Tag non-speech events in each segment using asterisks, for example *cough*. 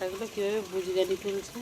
আষাঢ়াগুলো কীভাবে বুঝগানি তুলছে।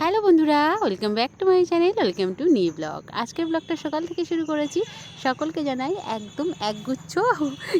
হ্যালো বন্ধুরা, welcome back to my channel, welcome to new blog. আজকের ব্লগটা সকাল থেকে শুরু করেছি। সকলকে জানাই একদম একগুচ্ছ,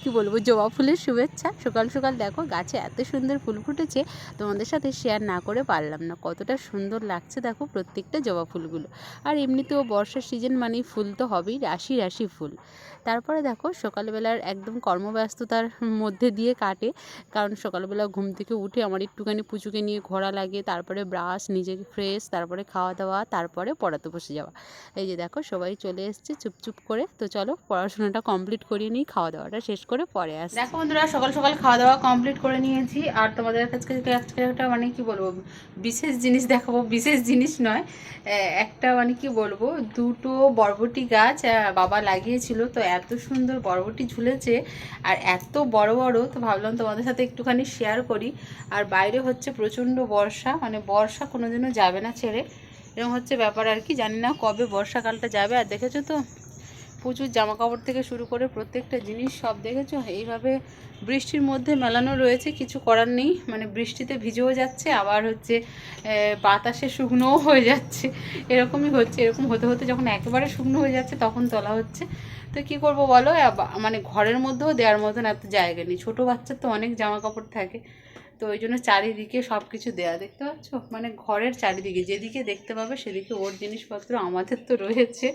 কি বলব, জবা ফুলের শুভেচ্ছা। সকাল সকাল দেখো, গাছে এত সুন্দর ফুল ফুটেছে, তোমাদের সাথে শেয়ার না করে পারলাম না। কতটা সুন্দর লাগছে দেখো প্রত্যেকটা জবা ফুলগুলো। আর এমনিতেও বর্ষার সিজন মানেই ফুল তো হবেই, রাশি রাশি ফুল। তারপরে দেখো, সকালবেলার একদম কর্মব্যস্ততার মধ্যে দিয়ে কাটে। কারণ সকালবেলা ঘুম থেকে উঠে আমার একটুখানি পুচুকে নিয়ে ঘোরা লাগে, তারপরে ব্রাশ নিজেকে ফ্রেশ তারপরে খাওয়া দাওয়া, তারপরে পড়াতে বসে যাওয়া। এই যে দেখো, সবাই চলে এসছে চুপচুপ করে। তো চলো, পড়াশোনাটা কমপ্লিট করিয়ে নিই, খাওয়া দাওয়াটা শেষ করে পরে আস দেখো বন্ধুরা, সকাল সকাল খাওয়া দাওয়া কমপ্লিট করে নিয়েছি। আর তোমাদের কাছে আজকে একটা মানে কি বলব, বিশেষ জিনিস দেখাবো, বিশেষ জিনিস নয়। একটা মানে কি বলব, দুটো বরবটি গাছ বাবা লাগিয়েছিল। তো এত সুন্দর বরবটি ঝুলেছে। আর এত বড় বড়, তো ভাবলাম তোমাদের সাথে একটুখানি শেয়ার করি। আর বাইরে হচ্ছে প্রচণ্ড বর্ষা মানে বর্ষা কোনোদিনও যাবে না ছেড়ে। এরকম হচ্ছে ব্যাপার আর কি, জানি না কবে বর্ষাকালটা যাবে। আর দেখেছ তো, প্রচুর জামা কাপড় থেকে শুরু করে প্রত্যেকটা জিনিস সব দেখেছ? এইভাবে বৃষ্টির মধ্যে মেলানো রয়েছে, কিছু করার নেই। মানে বৃষ্টিতে ভিজেও যাচ্ছে, আবার হচ্ছে বাতাসে শুকনোও হয়ে যাচ্ছে। এরকমই হচ্ছে, এরকম হতে হতে যখন একেবারে শুকনো হয়ে যাচ্ছে, তখন তোলা হচ্ছে। তো কি করব বলো? মানে ঘরের মধ্যেও দেওয়ার মতন এত জায়গা নেই। ছোটো বাচ্চার তো অনেক জামা কাপড় থাকে। তো ওই জন্য চারিদিকে সব কিছু দেয়া দেখতে পাচ্ছ মানে ঘরের চারিদিকে যেদিকে দেখতে পাবে সেদিকে ওর জিনিসপত্র আমাদের তো রয়েছে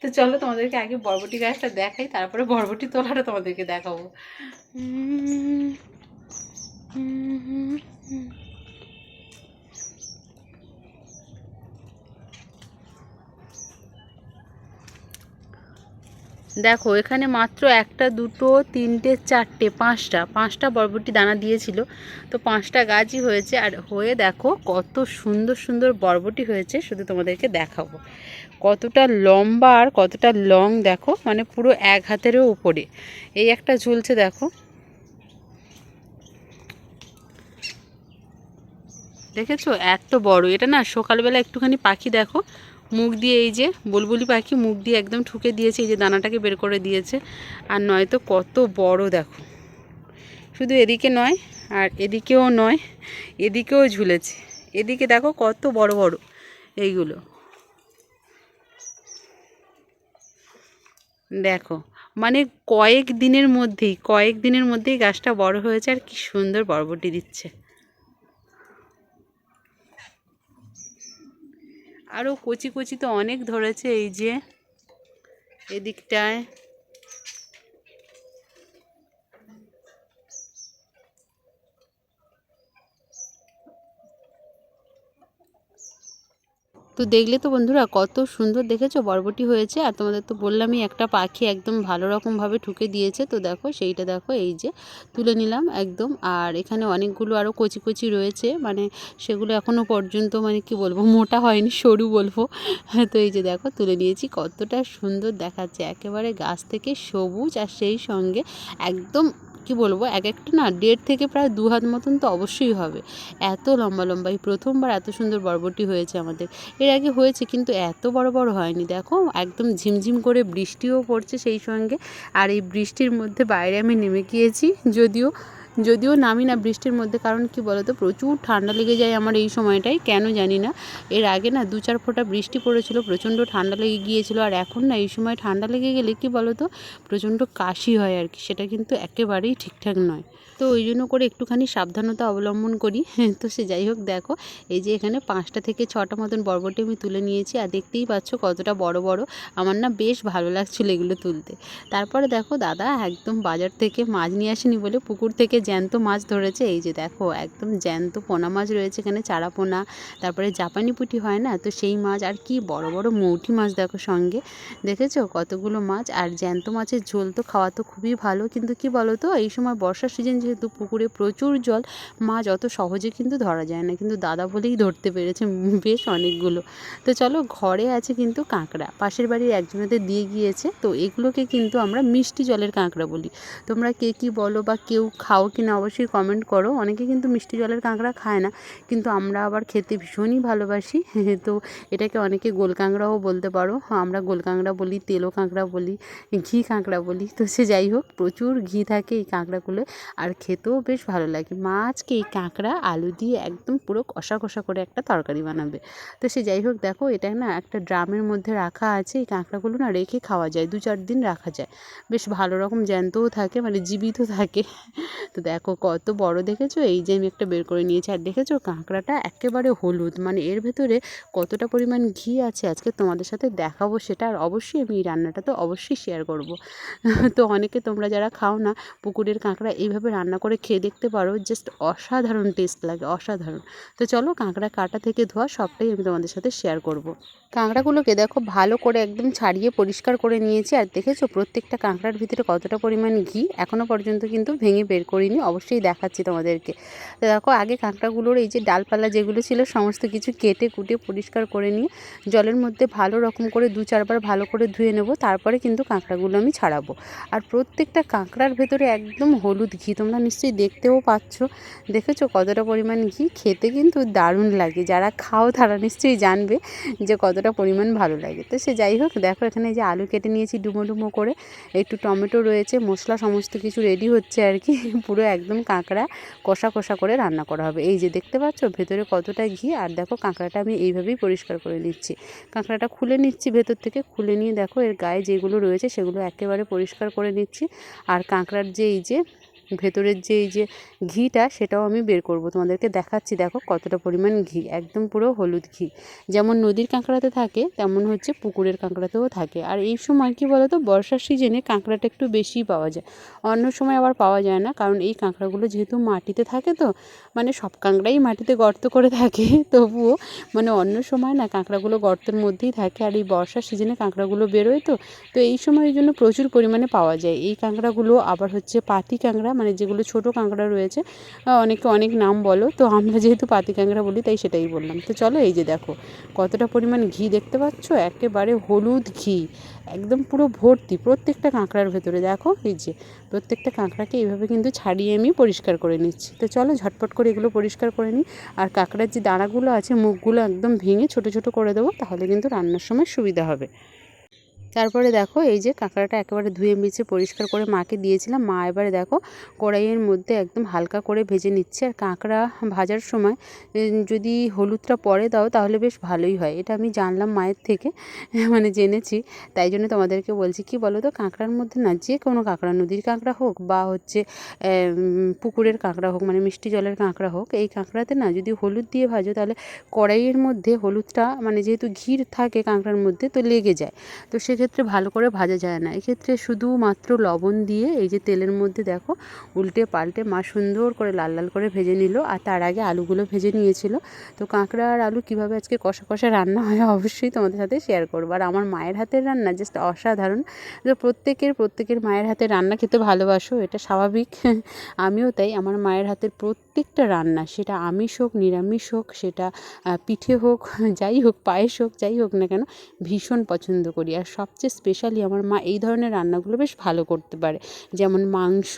তো চলো তোমাদেরকে আগে বরবটি গাছটা দেখাই তারপরে বরবটি তোলাটা তোমাদেরকে দেখাবো হুম, হুম, হুম। দেখো, এখানে মাত্র একটা, দুটো, তিনটে, চারটে, পাঁচটা পাঁচটা বরবটি দানা দিয়েছিল। তো পাঁচটা গাছই হয়েছে আর হয়ে দেখো কত সুন্দর সুন্দর বরবটি হয়েছে, শুধু তোমাদেরকে দেখাবো। কতটা লম্বা আর কতটা লং দেখো মানে পুরো এক হাতেরও উপরে। এই একটা ঝুলছে দেখো। দেখেছ? এত বড়। এটা না সকালবেলা একটুখানি পাখি দেখো মুখ দিয়ে এই যে বুলবুলি পাখি মুখ দিয়ে একদম ঠুকে দিয়েছে, এই যে দানাটাকে বের করে দিয়েছে। আর নয়তো কত বড়, দেখো। শুধু এদিকে নয়, আর এদিকেও নয়, এদিকেও ঝুলেছে। এদিকে দেখো কত বড় বড় এইগুলো। দেখো মানে কয়েক দিনের মধ্যেই, কয়েক দিনের মধ্যেই গাছটা বড় হয়েছে, আর কি সুন্দর বরবটি দিচ্ছে। আরও কচি কচি তো অনেক ধরেছে এই যে এদিকটায়। তো দেখলে তো বন্ধুরা কত সুন্দর দেখেছ, বরবটি হয়েছে। আর তোমাদের তো বললামই একটা পাখি একদম ভালো রকমভাবে ঠুকে দিয়েছে। তো দেখো, সেইটা দেখো, এই যে তুলে নিলাম একদম। আর এখানে অনেকগুলো আরও কচি কচি রয়েছে মানে সেগুলো এখনও পর্যন্ত মানে কি বলব, মোটা হয়নি, সরু বলব। তো এই যে দেখো, তুলে নিয়েছি, কতটা সুন্দর দেখাচ্ছে। একেবারে গাছ থেকে সবুজ আর সেই সঙ্গে একদম কি বলব? এক একটা না দেড় থেকে প্রায় দু হাত মতন তো অবশ্যই হবে। এত লম্বা লম্বা, এই প্রথমবার এত সুন্দর বরবটি হয়েছে আমাদের। এর আগে হয়েছে কিন্তু এত বড় বড় হয়নি। দেখো, একদম ঝিমঝিম করে বৃষ্টিও পড়ছে সেই সঙ্গে। আর এই বৃষ্টির মধ্যে বাইরে আমি নেমে গিয়েছি, যদিও যদিও নামি না বৃষ্টির মধ্যে, কারণ কি বলতো, প্রচুর ঠান্ডা লেগে যায় আমার এই সময়টায়, কেন জানি না। এর আগে না দু চার ফোঁটা বৃষ্টি পড়েছিল, প্রচণ্ড ঠান্ডা লেগে গিয়েছিল, আর এখন না এই সময় ঠান্ডা লেগে গেলে কি বলতো, প্রচণ্ড কাশি হয় আর কি, সেটা কিন্তু একেবারেই ঠিকঠাক নয়। তো ওই জন্য করে একটুখানি সাবধানতা অবলম্বন করি। *laughs* তো সে যাই হোক, দেখো, এই যে এখানে পাঁচটা থেকে ছটা মতন বরবটি আমি তুলে নিয়েছি, আর দেখতেই পাচ্ছ কতটা বড় বড়, আমার না বেশ ভালো লাগছিল এগুলো তুলতে। তারপরে দেখো, দাদা একদম বাজার থেকে মাছ নিয়ে আসেনি বলে পুকুর থেকে জ্যান্ত মাছ ধরেছে। এই যে দেখো, একদম জ্যান্ত পোনা মাছ রয়েছে এখানে, চারা পোনা, তারপরে জাপানি পুঁটি হয় না? তো সেই মাছ, আর কি বড় বড় মৌটি মাছ দেখো সঙ্গে। দেখেছ? কতগুলো মাছ, আর জ্যান্ত মাছের ঝোল তো খাওয়া তো খুবই ভালো। কিন্তু কি বলো তো এই সময় বর্ষার সিজন যেহেতু পুকুরে প্রচুর জল, মাছ অত সহজে কিন্তু ধরা যায় না। কিন্তু দাদা বলেই ধরতে পেরেছে বেশ অনেকগুলো। তো চলো, ঘরে আছে কিন্তু কাঁকড়া। পাশের বাড়ির একজনেদের দিয়ে গিয়েছে। তো এগুলোকে কিন্তু আমরা মিষ্টি জলের কাঁকড়া বলি। তোমরা কে কী বলো বা কেউ খাও কি না অবশ্যই কমেন্ট করো। অনেকে কিন্তু মিষ্টি জলের কাঁকড়া খায় না, কিন্তু আমরা আবার খেতে ভীষণই ভালোবাসি। *laughs* তো এটাকে অনেকে গোল কাঁকড়াও বলতে পারো। আমরা গোল কাঁকড়া বলি তেলো কাঁকড়া বলি, ঘি কাঁকড়া বলি। তো সে যাই হোক, প্রচুর ঘি থাকে এই কাঁকড়াগুলো, আর খেতেও বেশ ভালো লাগে। মা আজকে এই কাঁকড়া, আলু দিয়ে একদম পুরো কষা কষা করে একটা তরকারি বানাবে। তো সে যাই হোক, দেখো এটা না একটা ড্রামের মধ্যে রাখা আছে, এই কাঁকড়াগুলো না রেখে খাওয়া যায়, দু চার দিন রাখা যায়। বেশ ভালো রকম জ্যান্তও থাকে মানে জীবিত থাকে। *laughs* তো দেখো কত বড় দেখেছ? এই যে আমি একটা বের করে নিয়েছি। আর দেখেছ কাঁকড়াটা একেবারে হলুদ। মানে এর ভেতরে কতটা পরিমাণ ঘি আছে আজকে তোমাদের সাথে দেখাবো সেটা। আর অবশ্যই আমি এই রান্নাটা তো অবশ্যই শেয়ার করব। *laughs* তো অনেকে তোমরা যারা খাও না, পুকুরের কাঁকড়া এইভাবে রান্না করে খেয়ে দেখতে পারো। জাস্ট অসাধারণ টেস্ট লাগে, অসাধারণ। তো চলো কাঁকড়া কাটা থেকে ধোয়া সবটাই আমি তোমাদের সাথে শেয়ার করব। কাঁকড়াগুলোকে দেখো ভালো করে একদম ছাড়িয়ে পরিষ্কার করে নিয়েছি। আর দেখেছ প্রত্যেকটা কাঁকড়ার ভিতরে কতটা পরিমাণ ঘি এখনও পর্যন্ত কিন্তু ভেঙে বের করিনি। অবশ্যই দেখাচ্ছি তোমাদেরকে। তো দেখো, আগে কাঁকড়াগুলোর এই যে ডালপালা যেগুলো ছিল, সমস্ত কিছু কেটে কুটে পরিষ্কার করে নিয়ে জলের মধ্যে ভালো রকম করে দু চারবার ভালো করে ধুয়ে নেব, তারপরে কিন্তু কাঁকড়াগুলো আমি ছাড়াবো। আর প্রত্যেকটা কাঁকড়ার ভেতরে একদম হলুদ ঘি, তোমরা নিশ্চয়ই দেখতেও পাচ্ছ। দেখেছ কতটা পরিমাণ ঘি? খেতে কিন্তু দারুণ লাগে। যারা খাও তারা নিশ্চয়ই জানবে যে কতটা পরিমাণ ভালো লাগে। তো সে যাই হোক, দেখো এখানে যে আলু কেটে নিয়েছি ডুমো ডুমো করে। একটু টমেটো রয়েছে, মশলা সমস্ত কিছু রেডি হচ্ছে আর কি। পুরো একদম কাঁকড়া কষা কষা করে রান্না করা হবে। এই যে দেখতে পাচ্ছ, ভেতরে কতটা ঘি, আর দেখো কাঁকড়াটা আমি এইভাবেই পরিষ্কার করে নিচ্ছি। কাঁকড়াটা খুলে নিচ্ছি ভেতর থেকে, খুলে নিয়ে দেখো এর গায়ে যেগুলো রয়েছে সেগুলো একেবারে পরিষ্কার করে নিচ্ছি। আর কাঁকড়ার যে এই যে ভেতরের যে এই যে ঘিটা, সেটাও আমি বের করব। তোমাদেরকে দেখাচ্ছি, দেখো কতটা পরিমাণ ঘি, একদম পুরো হলুদ ঘি। যেমন নদীর কাঁকড়াতে থাকে, তেমন হচ্ছে পুকুরের কাঁকড়াতেও থাকে। আর এই সময় কী বলো তো বর্ষার সিজনে কাঁকড়াটা একটু বেশিই পাওয়া যায়। অন্য সময় আবার পাওয়া যায় না, কারণ এই কাঁকড়াগুলো যেহেতু মাটিতে থাকে তো মানে সব কাঁকড়াই মাটিতে গর্ত করে থাকে। *laughs* তবুও মানে অন্য সময় না, কাঁকড়াগুলো গর্তের মধ্যেই থাকে। আর এই বর্ষার সিজনে কাঁকড়াগুলো বেরোয় তো তো এই সময়ের জন্য প্রচুর পরিমাণে পাওয়া যায়। এই কাঁকড়াগুলো আবার হচ্ছে পাতি কাঁকড়া মানে যেগুলো ছোটো কাঁকড়া রয়েছে অনেকে অনেক নাম বলো। তো আমরা যেহেতু পাতি কাঁকড়া বলি, তাই সেটাই বললাম। তো চলো এই যে দেখো, কতটা পরিমাণ ঘি দেখতে পাচ্ছ? একেবারে হলুদ ঘি, একদম পুরো ভর্তি প্রত্যেকটা কাঁকড়ার ভেতরে। দেখো, এই যে প্রত্যেকটা কাঁকড়াকে এইভাবে কিন্তু ছাড়িয়ে আমি পরিষ্কার করে নিচ্ছি। তো চলো ঝটপট করে এগুলো পরিষ্কার করে নিই। আর কাঁকড়ার যে দানাগুলো আছে, মুখগুলো একদম ভেঙে ছোটো ছোটো করে দেবো, তাহলে কিন্তু রান্নার সময় সুবিধা হবে। তারপরে দেখো এই যে কাঁকড়াটা একেবারে ধুয়ে মিছে পরিষ্কার করে মাকে দিয়েছিলাম। মা এবারে দেখো কড়াইয়ের মধ্যে একদম হালকা করে ভেজে নিচ্ছে। আর কাঁকড়া ভাজার সময় যদি হলুদটা পরে দাও তাহলে বেশ ভালোই হয়। এটা আমি জানলাম মায়ের থেকে *laughs* মানে জেনেছি। তাই জন্য তোমাদেরকে বলছি, কি বলো তো কাঁকড়ার মধ্যে না যে কোনো কাঁকড়া, নদীর কাঁকড়া হোক বা হচ্ছে পুকুরের কাঁকড়া হোক মানে মিষ্টি জলের কাঁকড়া হোক, এই কাঁকড়াতে না যদি হলুদ দিয়ে ভাজো তাহলে কড়াইয়ের মধ্যে হলুদটা মানে যেহেতু ঘির থাকে কাঁকড়ার মধ্যে, তো লেগে যায়। তো সেক্ষেত্রে ক্ষেত্রে ভালো করে ভাজা যায় না। এক্ষেত্রে শুধুমাত্র লবণ দিয়ে এই যে তেলের মধ্যে দেখো, উল্টে পাল্টে মা সুন্দর করে লাল লাল করে ভেজে নিল আর তার আগে আলুগুলো ভেজে নিয়েছিল। তো কাঁকড়া আর আলু কীভাবে আজকে কষা কষা রান্না হয় অবশ্যই তোমাদের সাথে শেয়ার করব। আর আমার মায়ের হাতের রান্না জাস্ট অসাধারণ। প্রত্যেকের প্রত্যেকের মায়ের হাতের রান্না খেতে ভালোবাসো, এটা স্বাভাবিক। *laughs* আমিও তাই, আমার মায়ের হাতের প্রত্যেকটা রান্না, সেটা আমিষ হোক, নিরামিষ হোক, সেটা পিঠে হোক, *laughs* যাই হোক, পায়েস হোক, যাই হোক না কেন, ভীষণ পছন্দ করি। আর সব সবচেয়ে স্পেশালি আমার মা এই ধরনের রান্নাগুলো বেশ ভালো করতে পারে। যেমন মাংস,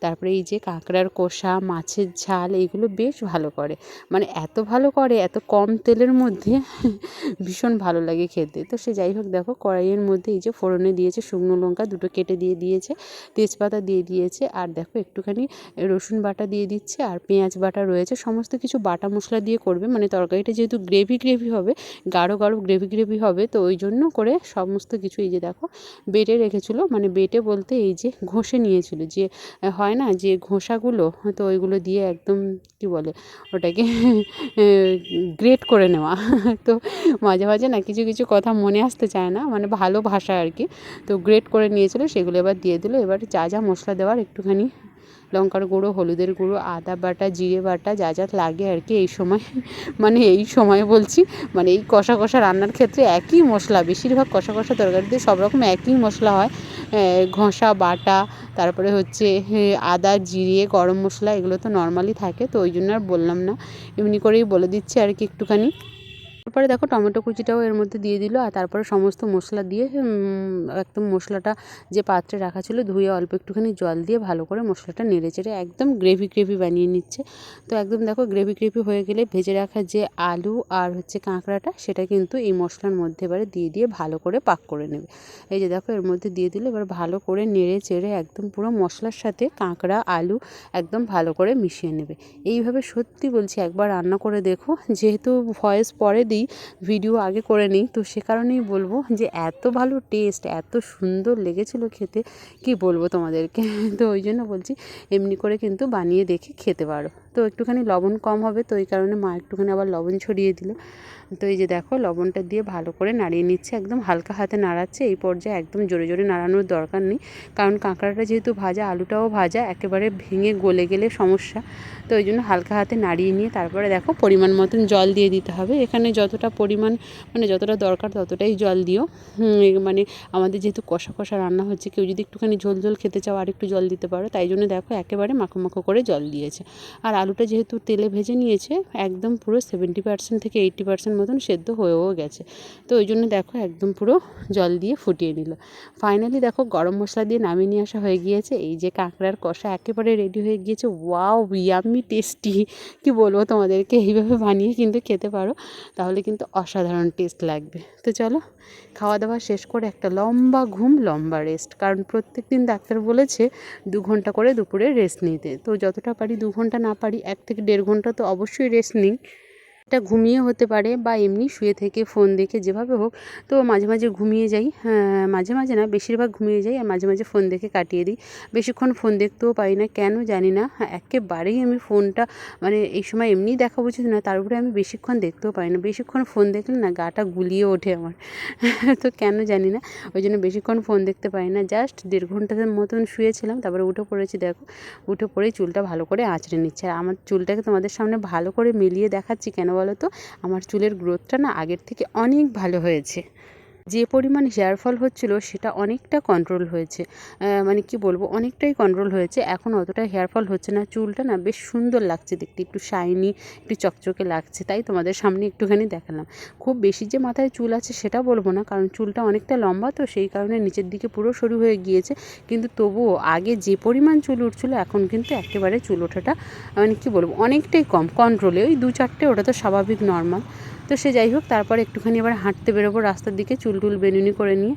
তারপরে এই যে কাঁকড়ার কষা, মাছের ঝাল এইগুলো বেশ ভালো করে। মানে এত ভালো করে, এত কম তেলের মধ্যে *laughs* ভীষণ ভালো লাগে খেতে। তো সে যাই হোক, দেখো কড়াইয়ের মধ্যে এই যে ফোড়নে দিয়েছে শুকনো লঙ্কা, দুটো কেটে দিয়ে দিয়েছে, তেজপাতা দিয়ে দিয়েছে, আর দেখো একটুখানি রসুন বাটা দিয়ে দিচ্ছে, আর পেঁয়াজ বাটা রয়েছে। সমস্ত কিছু বাটা মশলা দিয়ে করবে মানে তরকারিটা যেহেতু গ্রেভি গ্রেভি হবে, গাঢ় গাঢ় গ্রেভি গ্রেভি হবে, তো ওই জন্য করে সমস্ত কিছু এই যে দেখো, বেটে রেখেছিল মানে বেটে বলতে এই যে ঘষে নিয়েছিল, যে হয় না যে ঘষাগুলো, তো ওইগুলো দিয়ে একদম কি বলে, ওটাকে *laughs* গ্রেট করে নেওয়া। *laughs* তো মাঝে মাঝে না কিছু কিছু কথা মনে আসতে চায় না মানে ভালো ভাষা আর কি, তো গ্রেট করে নিয়েছিল, সেগুলো এবার দিয়ে দিল, এবার যা যা মশলা দেওয়ার একটুখানি লঙ্কার গুঁড়ো, হলুদের গুঁড়ো, আদা বাটা, জিরে বাটা, যা যা লাগে আর কি এই সময়। মানে এই সময় বলছি মানে এই কষা কষা রান্নার ক্ষেত্রে একই মশলা, বেশিরভাগ কষা কষা তরকারিতে সব রকম একই মশলা হয়। ঘষা, বাটা, তারপরে হচ্ছে আদা, জিরে, গরম মশলা এগুলো তো নর্মালি থাকে, তো ওই জন্য আর বললাম না। এমনি করেই বলে দিচ্ছি আর কি একটুখানি। তারপরে দেখো টমেটো কুচিটাও এর মধ্যে দিয়ে দিল, আর তারপরে সমস্ত মশলা দিয়ে একদম মশলাটা যে পাত্রে রাখা ছিল ধুয়ে অল্প একটুখানি জল দিয়ে ভালো করে মশলাটা নেড়ে চেড়ে একদম গ্রেভি গ্রেভি বানিয়ে নিচ্ছে। তো একদম দেখো গ্রেভি গ্রেভি হয়ে গেলে ভেজে রাখা যে আলু আর হচ্ছে কাঁকড়াটা, সেটা কিন্তু এই মশলার মধ্যে এবারে দিয়ে দিয়ে ভালো করে পাক করে নেবে। এই যে দেখো এর মধ্যে দিয়ে দিলে, এবার ভালো করে নেড়ে চেড়ে একদম পুরো মশলার সাথে কাঁকড়া, আলু একদম ভালো করে মিশিয়ে নেবে। এইভাবে সত্যি বলছি, একবার রান্না করে দেখো, যেহেতু ভয়েস পরে দিই ভিডিও আগে করে নিই। তো সে কারণেই বলব যে, এত ভালো টেস্ট এত সুন্দর লেগেছিলো খেতে, কি বলব তোমাদেরকে? *laughs* তো ওই জন্য বলছি, এমনি করে কিন্তু বানিয়ে দেখে খেতে পারো। তো একটুখানি লবণ কম হবে, তো এই কারণে মা একটুখানি আবার লবণ ছড়িয়ে দিল। তো এই যে দেখো, লবণটা দিয়ে ভালো করে নাড়িয়ে নিচ্ছে, একদম হালকা হাতে নাড়াচ্ছে, এই পর্যায়ে একদম জোরে জোরে নাড়ানোর দরকার নেই, কারণ কাঁকড়াটা যেহেতু ভাজা, আলুটাও ভাজা, একেবারে ভেঙে গলে গেলে সমস্যা। তো ওই জন্য হালকা হাতে নাড়িয়ে নিয়ে তারপরে দেখো পরিমাণ মতন জল দিয়ে দিতে হবে। এখানে যতটা পরিমাণ মানে যতটা দরকার ততটাই জল দিও। মানে আমাদের যেহেতু কষা কষা রান্না হচ্ছে, কেউ যদি একটুখানি ঝোল ঝোল খেতে চাও আর একটু জল দিতে পারো। তাই জন্য দেখো একেবারে মাখো মাখো করে জল দিয়েছে। আর আলুটা যেহেতু তেলে ভেজে নিয়েছে, একদম পুরো সেভেন্টি পার্সেন্ট থেকে এইট্টি পার্সেন্ট মতন সেদ্ধ হয়েও গেছে। তো ওই জন্য দেখো একদম পুরো জল দিয়ে ফুটিয়ে নিল। ফাইনালি দেখো গরম মশলা দিয়ে নামিয়ে নিয়ে আসা হয়ে গিয়েছে। এই যে কাঁকড়ার কষা একেবারে রেডি হয়ে গিয়েছে। ওয়াও ইয়াম্মি টেস্টি কি বলব তোমাদেরকে? এইভাবে বানিয়ে কিন্তু খেতে পারো। তাহলে কিন্তু অসাধারণ টেস্ট লাগবে। তো চলো খাওয়া দাওয়া শেষ করে একটা লম্বা ঘুম, লম্বা রেস্ট কারণ প্রত্যেক দিন ডাক্তার বলেছে দু ঘণ্টা করে দুপুরে রেস্ট নিতে। তো যতটা পারি দু ঘণ্টা না পারি এক থেকে দেড় ঘণ্টা তো অবশ্যই রেস্ট নিই এটা ঘুমিয়ে হতে পারে বা এমনি শুয়ে থেকে ফোন দেখে যেভাবে হোক তো মাঝে মাঝে ঘুমিয়ে যাই। হ্যাঁ, মাঝে মাঝে না বেশিরভাগ ঘুমিয়ে যাই আর মাঝে মাঝে ফোন দেখে কাটিয়ে দিই। বেশিক্ষণ ফোন দেখতেও পারি না কেন জানি না। হ্যাঁ, একেবারেই আমি ফোনটা মানে এই সময় এমনিই দেখা উচিত না তার উপরে আমি বেশিক্ষণ দেখতেও পারি না। বেশিক্ষণ ফোন দেখলে না গাটা গুলিয়ে ওঠে আমার। *laughs* তো কেন জানি না ওই জন্য বেশিক্ষণ ফোন দেখতে পারি না। জাস্ট দেড় ঘণ্টার মতন শুয়েছিলাম তারপরে উঠে পড়েছি দেখো। উঠে পড়েই চুলটা ভালো করে আঁচড়ে নিচ্ছে। আর আমার চুলটাকে তোমাদের সামনে ভালো করে মিলিয়ে দেখাচ্ছি কেন বলো তো? আমার চুলের গ্রোথটা না আগের থেকে অনেক ভালো হয়েছে। যে পরিমাণ হেয়ার ফল হচ্ছিল সেটা অনেকটা কন্ট্রোল হয়েছে। মানে কি বলব, অনেকটাই কন্ট্রোল হয়েছে। এখন অতটা হেয়ার ফল হচ্ছে না। চুলটা না বেশ সুন্দর লাগছে দেখতে, একটু শাইনি একটু চকচকে লাগছে। তাই তোমাদের সামনে একটুখানি দেখালাম। খুব বেশি যে মাথায় চুল আছে সেটা বলব না, কারণ চুলটা অনেকটা লম্বা তো, সেই কারণে নিচের দিকে পুরো সরু হয়ে গিয়েছে। কিন্তু তবুও আগে যে পরিমাণ চুল উঠছিলো, এখন কিন্তু একেবারে চুল ওঠাটা মানে কি বলব, অনেকটাই কম। কন্ট্রোলে ওই দু চারটে ওটা তো স্বাভাবিক নর্মাল তো সে যাই হোক, তারপর একটুখানি আবার হাঁটতে বেরোবো, রাস্তার দিকে চুল টুল বেনুনি করে নিয়ে।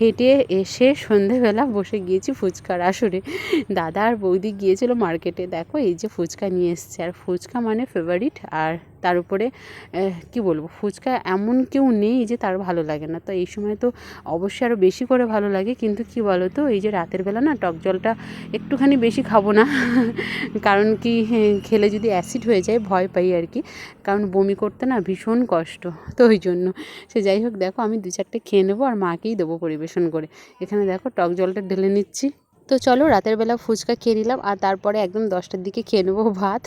হেঁটে এসে সন্ধেবেলা বসে গিয়েছি ফুচকার আসরে। দাদা আর বৌদি গিয়েছিল মার্কেটে। দেখো, এই যে ফুচকা নিয়ে এসছে। আর ফুচকা মানে ফেভারিট আর তার উপরে কী বলব, ফুচকা এমন কেউ নেই যে তার ভালো লাগে না। তো এই সময় তো অবশ্যই আরও বেশি করে ভালো লাগে। কিন্তু কি বলো তো এই যে রাতের বেলা না টক জলটা একটুখানি বেশি খাব না। *laughs* কারণ কি খেলে যদি অ্যাসিড হয়ে যায়, ভয় পাই আর কি। কারণ বমি করতে না ভীষণ কষ্ট। তো ওই জন্য। সে যাই হোক, দেখো আমি দু চারটে খেয়ে নেব আর মাকেই দেবো পরিবেশন করে। এখানে দেখো টক জলটা ঢেলে নিচ্ছি। তো চলো রাতের বেলা ফুচকা খেয়ে নিলাম আর তারপরে একদম দশটার দিকে খেয়ে নেব ভাত।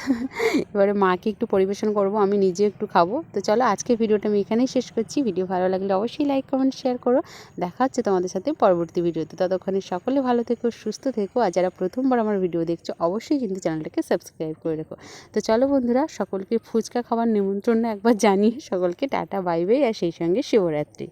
এবারে মাকে একটু পরিবেশন করব, আমি নিজে একটু খাব। তো চলো আজকে ভিডিওটা আমি এখানেই শেষ করছি। ভিডিও ভালো লাগলে অবশ্যই লাইক কমেন্ট শেয়ার করো। দেখা হচ্ছে তোমাদের সাথে পরবর্তী ভিডিওতে। ততক্ষণে সকলে ভালো থেকো, সুস্থ থেকো। আর যারা প্রথমবার আমার ভিডিও দেখছ, অবশ্যই কিন্তু চ্যানেলটাকে সাবস্ক্রাইব করে রেখো। তো চলো বন্ধুরা, সকলকে ফুচকা খাওয়ার নিমন্ত্রণ একবার জানিয়ে সকলকে টাটা বাই বাই আর সেই সঙ্গে শিবরাত্রি।